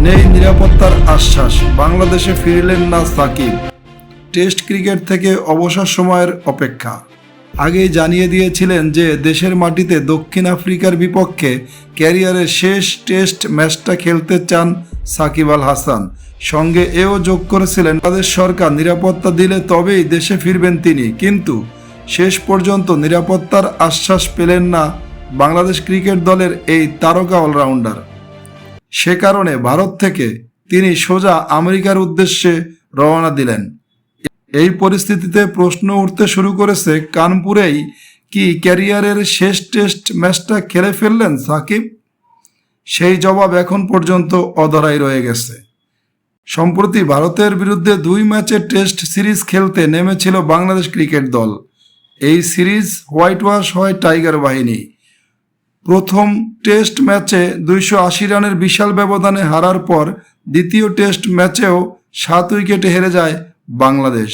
নেই নিরাপত্তার আশ্বাস। বাংলাদেশে ফিরলেন না সাকিব। টেস্ট ক্রিকেট থেকে অবসর সময়ের অপেক্ষা। আগেই জানিয়ে দিয়েছিলেন যে, দেশের মাটিতে দক্ষিণ আফ্রিকার বিপক্ষে ক্যারিয়ারের শেষ টেস্ট ম্যাচটা খেলতে চান সাকিব আল হাসান। সঙ্গে এও যোগ করেছিলেন। বাংলাদেশ সরকার নিরাপত্তা দিলে তবেই দেশে ফিরবেন তিনি। কিন্তু শেষ পর্যন্ত নিরাপত্তার আশ্বাস পেলেন না বাংলাদেশ ক্রিকেট দলের এই তারকা অলরাউন্ডার। সে কারণে ভারত থেকে তিনি সোজা আমেরিকার উদ্দেশ্যে রওনা দিলেন। এই পরিস্থিতিতে প্রশ্ন উঠতে শুরু করেছে, কানপুরেই কি ক্যারিয়ারের শেষ টেস্ট ম্যাচটা খেলে ফেললেন সাকিব? সেই জবাব এখন পর্যন্ত অধরাই রয়ে গেছে। সম্প্রতি ভারতের বিরুদ্ধে দুই ম্যাচের টেস্ট সিরিজ খেলতে নেমেছিল বাংলাদেশ ক্রিকেট দল। এই সিরিজ হোয়াইট ওয়াশ হয় টাইগার বাহিনী। প্রথম টেস্ট ম্যাচে দুইশো আশি রানের বিশাল ব্যবধানে হারার পর দ্বিতীয় টেস্ট ম্যাচেও সাত উইকেটে হেরে যায় বাংলাদেশ।